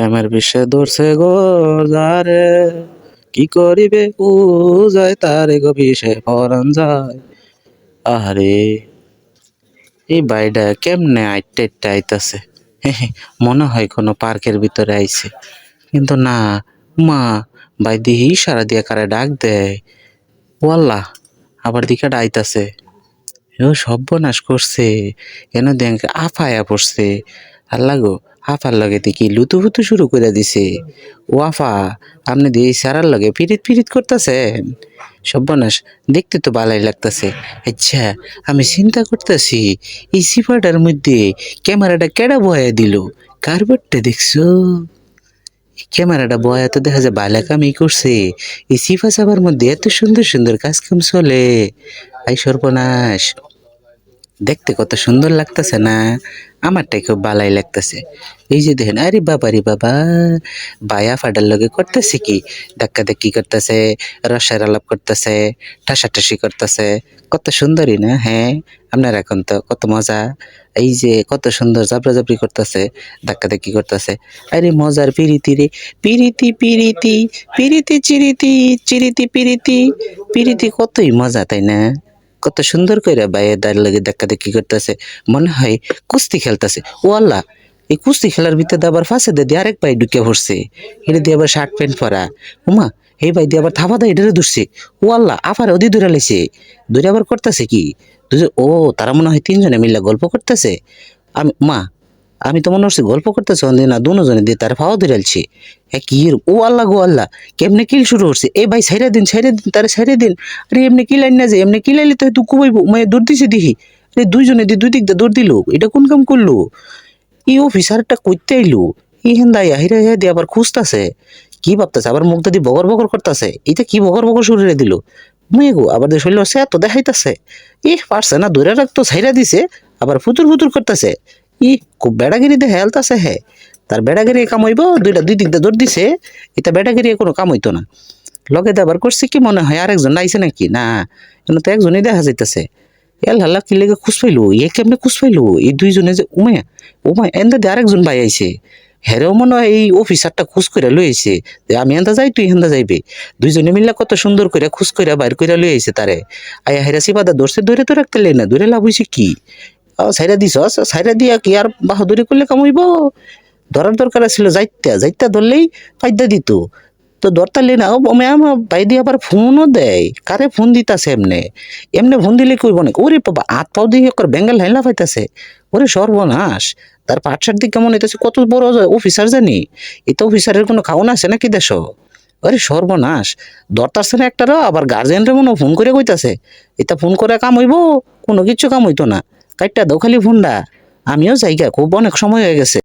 প্রেমের বিষে ধরছে গো যারে। কি করিবে ও যায় তারে গো বিষে পরান যায়। আরে এই বাইডা কেমনে আইটে আইতাছে? মনে হয় কোনো পার্কের ভিতরে আইছে। কিন্তু না, মা ভাই দিহি ইশারা দিয়ে কারে ডাক দেয়। ওয়াল্লাহ, আবার দিকে আইতাছে ও সর্বনাশ করছে এন দেখ আফায়া পড়ছে। আল্লাহ গো আফার লগে দেখি লুতু ফুতু শুরু করে দিছে, ও আফা, আপনি দিয়ে সারার লগে পিরিত পিরিত করতেছেন? সর্বনাশ, দেখতে তো ভালোই লাগতেছে। আচ্ছা আমি চিন্তা করতেছি, এই সিফাটার মধ্যে ক্যামেরাটা কেডা বয়া দিল? কারবারটা দেখছ? ক্যামেরাটা বয়া তো দেখা যায় বালা কামই করছে। এই সিফা সাবার মধ্যে এত সুন্দর সুন্দর কাজ কাম চলে। আই সর্বনাশ দেখতে কত সুন্দর লাগতেছে না? আমারটাই খুব বালাই লাগতেছে। এই যে দেখেন, আরে বাবা রে বাবা বায়া ফাডার লগে করতেছে কি? ধাক্কা ধাক্কি করতেছে, রসের আলাপ করতেছে, ঠাসাঠাসি করতেছে। কত সুন্দরই না হ্যাঁ? আপনার এখন তো কত মজা। এই যে কত সুন্দর জাবরা জাবরি করতেছে, ধাক্কা ধাক্কি করতেছে। আরে মজার পিরিতি রে, পিরিতি পিরিতি পিরিতি, চিরিতি চিরিতি, পিরিতি। পিরিতি কতই মজা, তাই না? কত সুন্দর করে বাইরে দাঁড়িয়ে লাগে দেখা দেখি করতেছে। মনে হয় কুস্তি খেলতেছে। ও আল্লাহ, এই কুস্তি খেলার ভিতরে আবার ফাঁসে দিয়ে আরেক ভাই ঢুকে পড়ছে। এটা দিয়ে আবার শার্ট প্যান্ট পরা। উমা, এই ভাই দিয়ে আবার থাপা দেয় এটারে ধরছে। ও আল্লাহ, আবার ওদি দূরে লেছে দূরে আবার করতেছে কি? ও, তারা মনে হয় তিনজনে মিল্লা গল্প করতেছে। আমি, মা আমি তো মনে হচ্ছে গল্প করতেছে না দুজনে দিয়ে তার ফাওয়া ধরেলছি হ্যাঁ কি ও আল্লাহ গো আল্লাহ, কেমনে কিল শুরু করছে? এই ভাই সাইরা দিন সাইরা দিন, তারে সাইরা দিন। আরে এমনি কি লাইন না যে, এমনি কি লাইলে তো তুই কুবাইব মানে দৌড় দিছে দেখি আরে দুইজনে দিয়ে দুই দিক দিয়ে দৌড় দিল, এটা কোন কাম করল? এই অফিসারটা কইতে আইলো এই হেন্দা হিরা হিরা দিয়ে আবার খুঁজতাছে। কি ভাবতেছে? আবার মুখ দিয়ে বগর বগর করতেছে। এটা কি বগর বগর শুরু করে দিল? মেয়ে গো, আবার দিয়ে শরীর সে এত দেখাইতেছে। ই পারছে না দূরে রাখতো ছাইরা দিছে, আবার ফুতুর ফুতুর করতেছে। ই, খুব বেড়াগিরি দেখে হেলতাছে হে। তার বেড়াগিরি কাম হইব, দুইটা দুই দিক দিয়ে দৌড় দিছে, এটা বেড়াগিরি কোনো কাম হইতো না। লগে দিয়ে আবার করছে কি মনে হয়, আরেকজন আইছে নাকি? না এখানে তো একজনই দেখা যাইতেছে। এল হাল্লা কি লেগে খুঁজ পাইলো? এ কেমনে খুঁজ পাইলো? এই দুইজনে যে উমায় এন্দা দিয়ে আরেকজন ভাই আইছে। হেরেও মনে হয় এই অফিসারটা খুঁজ করে লই আইছে। আমি এন্দা যাই, তুই হেন্দা যাইবে। দুইজনে মিললে কত সুন্দর করে খুশ করে বাইর করে লই আইছে তারে। আয়া হেরা সিবাদা ধরছে ধরে তো রাখতে লাই না ধরে লাভ হইছে কি? সাইরা দিছ, সাইরা দিয়া কি আর বাহাদুরি করলে কামাইব ধরার দরকার ছিল যাইতা যাইতা ধরলেই ফায়দা দিত। তো দরতালি না ম্যাম ভাই দিয়ে আবার ফোনও দেয়। কারে ফোন দিতাছে এমনে? এমনি ফোন দিলে কইব না? ওরে বাবা, হাত পাও দিয়ে একর বেঙ্গল হাইলা পাইতাছে। ওরে সর্বনাশ! তার পাটসার দিক কেমন হইতাছে? কত বড় অফিসার জানি? এটা অফিসারের কোনো খাওন আছে নাকি দেশ? আরে সর্বনাশ! দরতারছে না একটারও, আবার গার্জেনরা মনে ফোন করে কইতাছে। এটা ফোন করে কাম হইব? কোনো কিছু কাম হইতো না। কাইটটা দাও ফোনটা। আমিও যাইগা খুব অনেক সময় হয়ে গেছে।